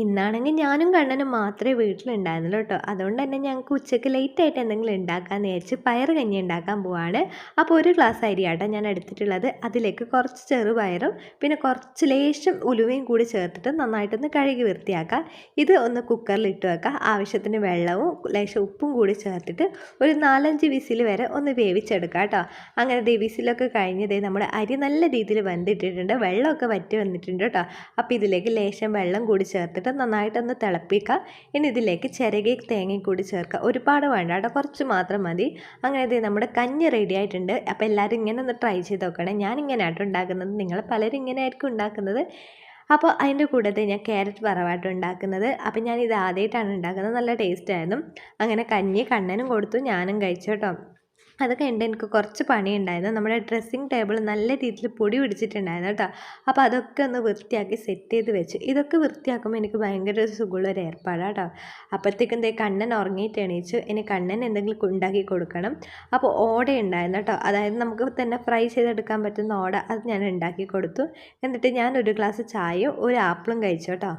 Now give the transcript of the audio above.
ഇന്നാണെങ്കിൽ ഞാനും കണ്ണനും മാത്രമേ വീട്ടിലുണ്ടായിരുന്നുള്ളൂ കേട്ടോ. അതുകൊണ്ട് തന്നെ ഞങ്ങൾക്ക് ഉച്ചയ്ക്ക് ലേറ്റ് ആയിട്ട് എന്തെങ്കിലും ഉണ്ടാക്കാമെന്ന് വിചാരിച്ച് പയർ കഞ്ഞി ഉണ്ടാക്കാൻ പോവാണ്. അപ്പോൾ ഒരു ഗ്ലാസ് അരിയാട്ടോ ഞാൻ എടുത്തിട്ടുള്ളത്. അതിലേക്ക് കുറച്ച് ചെറുപയറും പിന്നെ കുറച്ച് ലേശം ഉലുവയും കൂടി ചേർത്തിട്ട് നന്നായിട്ടൊന്ന് കഴുകി വൃത്തിയാക്കുക ഇത് ഒന്ന് കുക്കറിൽ ഇട്ട് വെക്കുക ആവശ്യത്തിന് വെള്ളവും ലേശം ഉപ്പും കൂടി ചേർത്തിട്ട് ഒരു നാലഞ്ച് വിസിൽ വരെ ഒന്ന് വേവിച്ചെടുക്കുക കേട്ടോ. അങ്ങനെ ദേ വിസിലൊക്കെ കഴിഞ്ഞതേ നമ്മുടെ അരി നല്ല രീതിയിൽ വെന്തിട്ടിട്ടുണ്ട്. വെള്ളമൊക്കെ വറ്റി വന്നിട്ടുണ്ട് കേട്ടോ. അപ്പോൾ ഇതിലേക്ക് ലേശം വെള്ളം കൂടി ചേർത്തിട്ട് നന്നായിട്ടൊന്ന് തിളപ്പിക്കുക. ഇനി ഇതിലേക്ക് ചിരകി തേങ്ങയും കൂടി ചേർക്കുക. ഒരുപാട് വേണ്ട കേട്ടോ. കുറച്ച് മാത്രം മതി. അങ്ങനെ ഇത് നമ്മുടെ കഞ്ഞി റെഡി ആയിട്ടുണ്ട്. അപ്പോൾ എല്ലാവരും ഇങ്ങനെ ഒന്ന് ട്രൈ ചെയ്ത് നോക്കണേ. ഞാൻ ആട്ടോ ഉണ്ടാക്കുന്നത്. നിങ്ങൾ പലരും ഇങ്ങനെ ആയിരിക്കും ഉണ്ടാക്കുന്നത്. അപ്പോൾ അതിന്റെ കൂടെ ഞാൻ ക്യാരറ്റ് വറവായിട്ട് ഉണ്ടാക്കുന്നത്. അപ്പോൾ ഞാൻ ഇത് ആദ്യമായിട്ടാണ് ഉണ്ടാക്കുന്നത്. നല്ല ടേസ്റ്റ് ആയിരുന്നു. അങ്ങനെ കഞ്ഞി കണ്ണനും കൊടുത്തു. ഞാനും കഴിച്ചു കേട്ടോ. അത് കഴിഞ്ഞിട്ട് എനിക്ക് കുറച്ച് പണിയുണ്ടായിരുന്നു. നമ്മുടെ ഡ്രസ്സിങ് ടേബിൾ നല്ല രീതിയിൽ പൊടി പിടിച്ചിട്ടുണ്ടായിരുന്നു കേട്ടോ. അപ്പോൾ അതൊക്കെ ഒന്ന് വൃത്തിയാക്കി സെറ്റ് ചെയ്ത് വെച്ചു. ഇതൊക്കെ വൃത്തിയാക്കുമ്പോൾ എനിക്ക് ഭയങ്കര ഒരു സുഖമുള്ള ഒരു ഏർപ്പാടാണ് കേട്ടോ അപ്പോഴത്തേക്കും എന്തേ കണ്ണൻ ഉറങ്ങിയിട്ട് എണീച്ചു. ഇനി കണ്ണൻ എന്തെങ്കിലും ഉണ്ടാക്കി കൊടുക്കണം. അപ്പോൾ ഓട ഉണ്ടായിരുന്നു കേട്ടോ അതായത് നമുക്ക് തന്നെ ഫ്രൈ ചെയ്തെടുക്കാൻ പറ്റുന്ന ഓട അത് ഞാൻ ഉണ്ടാക്കി കൊടുത്തു. എന്നിട്ട് ഞാൻ ഒരു ഗ്ലാസ് ചായയും ഒരു ആപ്പിളും കഴിച്ചു കേട്ടോ